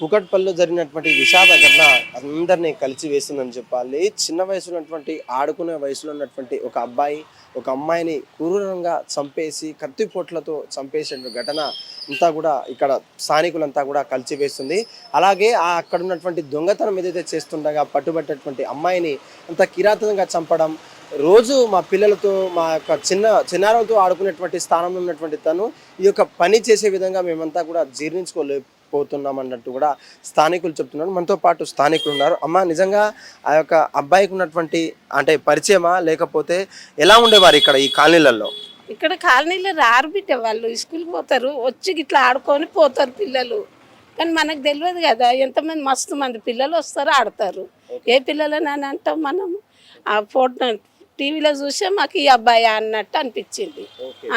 కుకట్పల్లిలో జరిగినటువంటి విషాద ఘటన అందరినీ కలిసి వేసిందని చెప్పాలి. చిన్న వయసులో ఉన్నటువంటి ఆడుకునే వయసులో ఉన్నటువంటి ఒక అబ్బాయి ఒక అమ్మాయిని క్రూరంగా చంపేసి కత్తిపోట్లతో చంపేసిన ఘటన అంతా కూడా ఇక్కడ స్థానికులంతా కూడా కలిసి వేస్తుంది. అలాగే ఆ అక్కడ ఉన్నటువంటి దొంగతనం ఏదైతే చేస్తుండగా పట్టుబట్టేటువంటి అమ్మాయిని అంత కిరాతనంగా చంపడం రోజు మా పిల్లలతో మా యొక్క చిన్న చిన్నారులతో ఆడుకునేటువంటి స్థానంలో ఉన్నటువంటి తను ఈ యొక్క పని చేసే విధంగా మేమంతా కూడా జీర్ణించుకోలేకపోతున్నాం అన్నట్టు కూడా స్థానికులు చెప్తున్నారు. మనతో పాటు స్థానికులు ఉన్నారు. అమ్మ నిజంగా ఆ యొక్క అబ్బాయికి ఉన్నటువంటి అంటే పరిచయమా? లేకపోతే ఎలా ఉండేవారు ఇక్కడ ఈ కాలనీలలో ఇక్కడ కాలనీలో రారు బిడ్డ వాళ్ళు. స్కూల్కి పోతారు. వచ్చి ఇట్లా ఆడుకొని పోతారు పిల్లలు. కానీ మనకు తెలియదు కదా ఎంతమంది మస్తు మంది పిల్లలు వస్తారు ఆడతారు. ఏ పిల్లలని అని అంటాం మనం? ఆ ఫోటో టీవీలో చూసే మాకు ఈ అబ్బాయి అన్నట్టు అనిపించింది.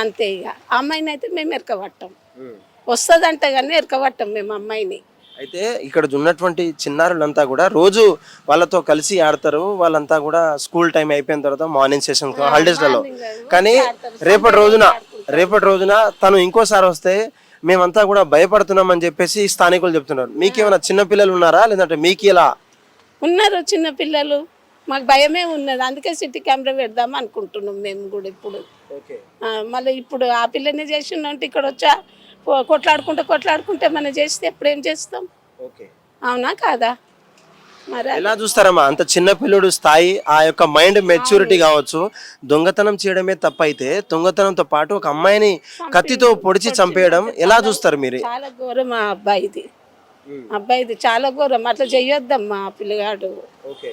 అంతే ఇక. అమ్మాయిని అయితే మేము ఎరకబట్టాం. వస్తుందంట కానీ ఎరకబట్టాం మేము అమ్మాయిని. అయితే ఇక్కడ ఉన్నటువంటి చిన్నారులంతా కూడా రోజు వాళ్ళతో కలిసి ఆడతారు. వాళ్ళంతా కూడా స్కూల్ టైం అయిపోయిన తర్వాత మార్నింగ్ సెషన్ హాలిడేస్లలో. కానీ రేపటి రోజున రేపటి రోజున తను ఇంకోసారి వస్తే మేమంతా కూడా భయపడుతున్నాం అని చెప్పేసి స్థానికులు చెప్తున్నారు. మీకేమైనా చిన్న పిల్లలు ఉన్నారా? లేదంటే మీకు ఇలా ఉన్నారు చిన్న పిల్లలు. మాకు భయమే ఉన్నది. అందుకే సిటీ కెమెరా పెడదాం అనుకుంటున్నాం మేము కూడా ఇప్పుడు. మళ్ళీ ఇప్పుడు ఆ పిల్లనే చేసిండంటే ఇక్కడ వచ్చా? కొట్లాడుకుంటే కొట్లాడుకుంటే మనం చేస్తే ఎప్పుడు ఏం చేస్తాం? ఓకే. అవునా కాదా? మరి ఎలా చూస్తారమ్మా? అంత చిన్న పిల్లడు స్థాయి ఆ యొక్క మైండ్ మెచ్యూరిటీ కావచ్చు. దొంగతనం చేయడమే తప్పైతే దొంగతనంతో పాటు ఒక అమ్మాయిని కత్తితో పొడిచి చంపేయడం ఎలా చూస్తారు మీరు? చాలా ఘోరం ఆ అబ్బాయిది. అబ్బాయిది చాలా ఘోరం. అట్లా చెయ్యొద్దమ్మా పిల్లగాడు. ఓకే.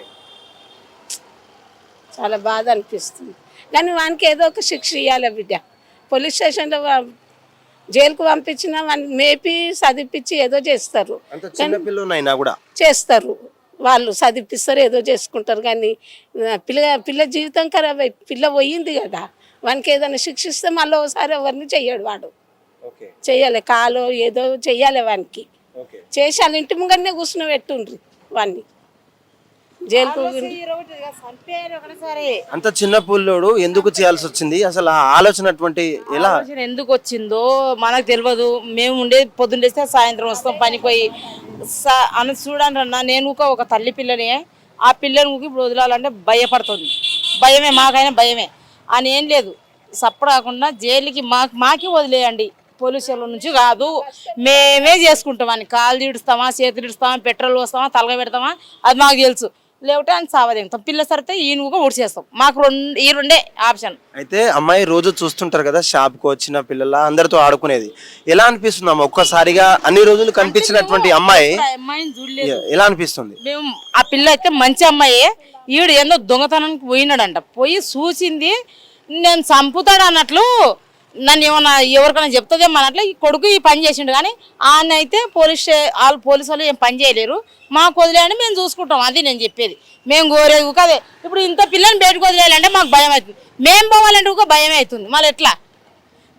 చాలా బాధ అనిపిస్తుంది. కానీ వానికి ఏదో ఒక శిక్ష ఇవ్వాలి బిడ్డ. పోలీస్ స్టేషన్లో జైలుకు పంపించిన వాడిని మేపి చదివిపించి ఏదో చేస్తారు. చేస్తారు. వాళ్ళు చదివిపిస్తారు ఏదో చేసుకుంటారు. కానీ పిల్ల పిల్ల జీవితం ఖరాబ్ అయి పిల్ల పోయింది కదా. వానికి ఏదైనా శిక్షిస్తే మళ్ళీ ఒకసారి ఎవరిని చెయ్యడు వాడు. చెయ్యాలి. కాలో ఏదో చెయ్యాలి వానికి. చేసి వాళ్ళ ఇంటి ముంగనే కూర్చుని పెట్టుండ్రి వాన్ని. జైలుకు అంత చిన్న పుల్లోడు ఎందుకు చేయాల్సి వచ్చింది? అసలు ఆ ఆలోచన అటువంటి ఎలా ఎందుకు వచ్చిందో మనకు తెలియదు. మేము ఉండేది పొద్దున్న లేస్తే సాయంత్రం వస్తాం పనికి పోయి సా- అని చూడండి అన్న నేను ఊక ఒక తల్లి పిల్లని ఆ పిల్లని ఊకి ఇప్పుడు వదలాలంటే భయపడుతుంది. భయమే మాకైనా భయమే. అని ఏం లేదు. సప్పుడు కాకుండా జైలుకి మాకు మాకే వదిలేయండి. పోలీసుల నుంచి కాదు. మేమే చేసుకుంటాం అని. కాలు తీడుస్తామా చేతులు తీడుస్తామా పెట్రోల్ వస్తామా తలగ పెడతామా అది మాకు తెలుసు. లేకపోతే అని సావదేంతాం పిల్ల సరితే ఈయన ఊక ఉడిచేస్తాం మాకు రెండు ఈ రెండే ఆప్షన్. అయితే అమ్మాయి రోజు చూస్తుంటారు కదా షాప్కు వచ్చిన పిల్లల అందరితో ఆడుకునేది. ఎలా అనిపిస్తుంది అమ్మ? ఒక్కసారిగా అన్ని రోజులు కనిపించినటువంటి అమ్మాయి ఆ అమ్మాయిని చూడలేదు. ఎలా అనిపిస్తుంది? మేము ఆ పిల్ల అయితే మంచి అమ్మాయి. ఈడు ఏందో దొంగతనానికి పోయినాడంట. పోయి చూసింది నేను చంపుతాడు అన్నట్లు నన్ను ఏమన్నా ఎవరికైనా చెప్తుందేమో అన్నట్లు ఈ కొడుకు ఈ పని చేసిండు కానీ ఆయన అయితే పోలీస్ స్టే- వాళ్ళు పోలీసు వాళ్ళు ఏం పని చేయలేరు. మాకు వదిలేయండి మేము చూసుకుంటాం. అది నేను చెప్పేది. మేము కోరేది కదే ఇప్పుడు ఇంత పిల్లని బయటకు వదిలేయాలంటే మాకు భయం అవుతుంది. మేము పోవాలంటే ఒక భయం అవుతుంది. మళ్ళీ ఎట్లా?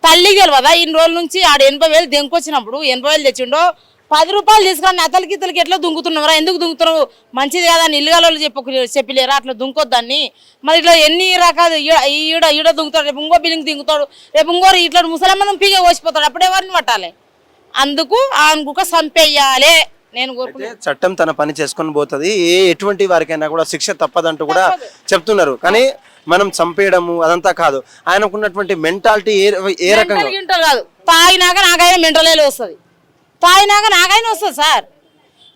తల్లికి తెలియదా ఇన్ని రోజుల నుంచి ఆడ ఎనభై వేలు దెంకొచ్చినప్పుడు ఎనభై వేలు తెచ్చిండో పది రూపాయలు తీసుకొని అతలకి ఇతలకి ఎట్లా దుంకుతున్నారా ఎందుకు దుంకుతున్నావు? మంచిది కదా అని ఇల్లుగాలు చెప్పు చెప్పలేరా? అట్లా దుంకొద్దాన్ని మరి ఇట్లా ఎన్ని రకాలు ఈడ ఈడ ఈడ దుంకుతాడు రేపు ఇంకో బిల్లింగ్ దింగుతాడు రేపు ఇంకో ఇట్లా ముసలమ్మనం పీగే కోసిపోతాడు అప్పుడు ఎవరిని పట్టాలి? అందుకు ఆయనకు చంపేయాలి నేను చట్టం తన పని చేసుకొని పోతుంది. ఏ ఎటువంటి వారికైనా కూడా శిక్ష తప్పదంటూ కూడా చెప్తున్నారు. కానీ మనం చంపేయడము అదంతా కాదు. ఆయనకున్నటువంటి మెంటాలిటీ ఏ ఏ రకంగా? కాదు. తాగినాక నాకైనా మెంటల్ వస్తుంది తాగినాక నాకైనా వస్తుంది సార్.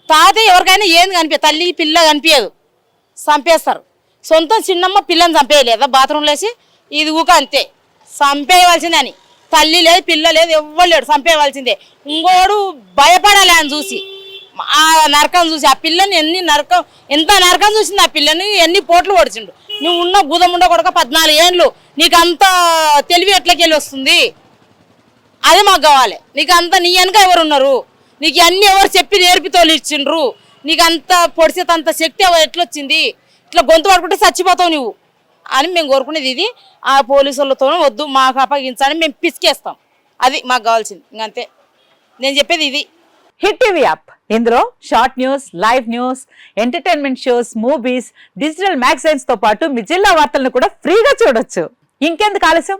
తాగితే ఎవరికైనా ఏంది కనిపించదు తల్లి పిల్ల కనిపించదు చంపేస్తారు. సొంతం చిన్నమ్మ పిల్లని చంపేయలేదా. బాత్రూంలో వేసి ఇది ఊక అంతే. చంపేయవలసిందని తల్లి లేదు పిల్ల లేదు ఎవ్వరు లేడు. చంపేయవలసిందే. ఇంకోడు భయపడాలి అని చూసి. ఆ నరకం చూసి. ఆ పిల్లని ఎన్ని నరకం ఎంత నరకం చూసింది ఆ పిల్లని? ఎన్ని పోట్లు పొడిచిండు. నువ్వు ఉన్న బుధముండ కొడక పద్నాలుగు ఏండ్లు నీకు అంత తెలివి ఎట్లకెళ్ళి వస్తుంది? అది మాకు కావాలి. నీకు అంత నీ వెనక ఎవరు ఉన్నారు? నీకు అన్ని ఎవరు చెప్పి నేర్పితోళ్ళు ఇచ్చిండ్రు? నీకు అంత పొడిసేత అంత శక్తి ఎట్లొచ్చింది? ఇట్లా గొంతు పడుకుంటే చచ్చిపోతావు నువ్వు. అని మేము కోరుకునేది ఇది. ఆ పోలీసులతో వద్దు మాకు అప్పగించాలని మేము పిసికేస్తాం. అది మాకు కావాల్సింది. ఇంకంతే నేను చెప్పేది ఇది. Hit TV app. ఇందులో short news live news entertainment shows movies digital మ్యాగజైన్స్తో పాటు మీ జిల్లా వార్తలను కూడా ఫ్రీగా చూడొచ్చు. ఇంకెందుకు ఆలస్యం?